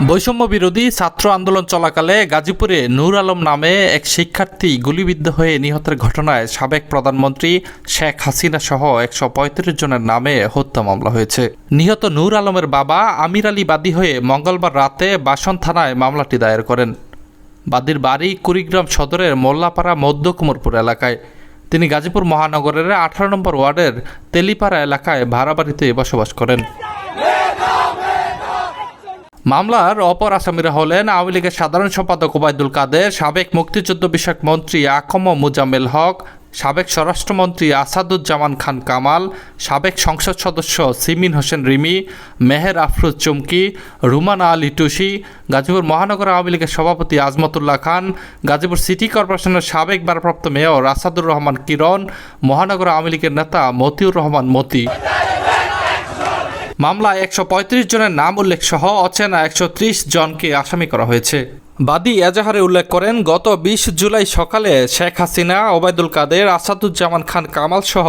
বৈষম্য বিরোধী ছাত্র আন্দোলন চলাকালে গাজীপুরে নূর আলম নামে এক শিক্ষার্থী গুলিবিদ্ধ হয়ে নিহতের ঘটনায় সাবেক প্রধানমন্ত্রী শেখ হাসিনা সহ একশো পঁয়ত্রিশ জনের নামে হত্যা মামলা হয়েছে। নিহত নূর আলমের বাবা আমির আলী বাদী হয়ে মঙ্গলবার রাতে বাসন থানায় মামলাটি দায়ের করেন। বাদীর বাড়ি কুড়িগ্রাম সদরের মোল্লাপাড়া মধ্য কুমরপুর এলাকায়। তিনি গাজীপুর মহানগরের আঠারো নম্বর ওয়ার্ডের তেলিপাড়া এলাকায় ভাড়া বাড়িতে বসবাস করেন। মামলার অপর আসামিরা হলেন আওয়ামী লীগের সাধারণ সম্পাদক ওবায়দুল কাদের, সাবেক মুক্তিযুদ্ধ বিষয়ক মন্ত্রী আকম মুজাম্মেল হক, সাবেক স্বরাষ্ট্রমন্ত্রী আসাদুজ্জামান খান কামাল, সাবেক সংসদ সদস্য সিমিন হোসেন রিমি, মেহের আফরুজ চুমকি, রুমানা আলী টুসি, গাজীপুর মহানগর আওয়ামী লীগের সভাপতি আজমতুল্লাহ খান, গাজীপুর সিটি কর্পোরেশনের সাবেক ভারপ্রাপ্ত মেয়র আসাদুর রহমান কিরণ, মহানগর আওয়ামী লীগের নেতা মতিউর রহমান মতি। মামলায় একশো পঁয়ত্রিশ জনের নাম উল্লেখ সহ অচেনা একশো ত্রিশ জনকে আসামি করা হয়েছে। বাদী এজাহারে উল্লেখ করেন, গত বিশ জুলাই সকালে শেখ হাসিনা, ওবায়দুল কাদের, আসাদুজ্জামান খান কামাল সহ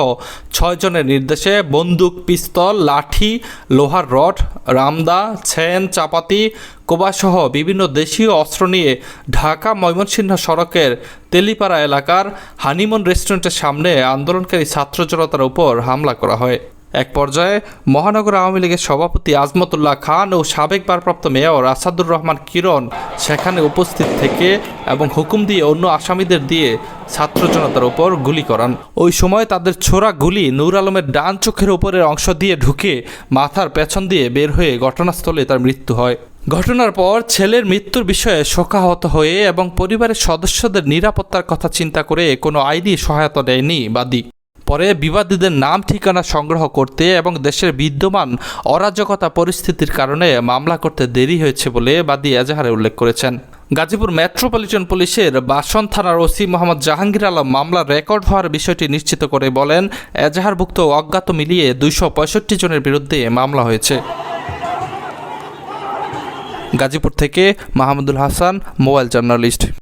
ছয় জনের নির্দেশে বন্দুক, পিস্তল, লাঠি, লোহার রড, রামদা, ছেন, চাপাতি কোবাসহ বিভিন্ন দেশীয় অস্ত্র নিয়ে ঢাকা ময়মনসিংহ সড়কের তেলিপাড়া এলাকার হানিমন রেস্টুরেন্টের সামনে আন্দোলনকারী ছাত্র জনতার উপর হামলা করা হয়। এক পর্যায়ে মহানগর আওয়ামী লীগের সভাপতি আজমতুল্লাহ খান ও সাবেক ভারপ্রাপ্ত মেয়র আসাদুর রহমান কিরণ সেখানে উপস্থিত থেকে এবং হুকুম দিয়ে অন্য আসামিদের দিয়ে ছাত্র জনতার উপর গুলি করান। ওই সময় তাদের ছোড়া গুলি নূর আলমের ডান চোখের উপরের অংশ দিয়ে ঢুকে মাথার পেছন দিয়ে বের হয়ে ঘটনাস্থলে তার মৃত্যু হয়। ঘটনার পর ছেলের মৃত্যুর বিষয়ে শোকাহত হয়ে এবং পরিবারের সদস্যদের নিরাপত্তার কথা চিন্তা করে কোনো আইনি সহায়তা দেয়নি বাদী। পরে বিবাদীদের নাম, ঠিকানা সংগ্রহ করতে এবং দেশের বিদ্যমান অরাজকতা পরিস্থিতির কারণে মামলা করতে দেরি হয়েছে বলে বাদী এজাহারে উল্লেখ করেছেন। গাজীপুর মেট্রোপলিটন পুলিশের বাসন থানার ওসি মোহাম্মদ জাহাঙ্গীর আলম মামলার রেকর্ড হওয়ার বিষয়টি নিশ্চিত করে বলেন, এজাহারভুক্ত অজ্ঞাত মিলিয়ে দুইশো পঁয়ষট্টি জনের বিরুদ্ধে মামলা হয়েছে। গাজীপুর থেকে মাহমুদুল হাসান, মোবাইল জার্নালিস্ট।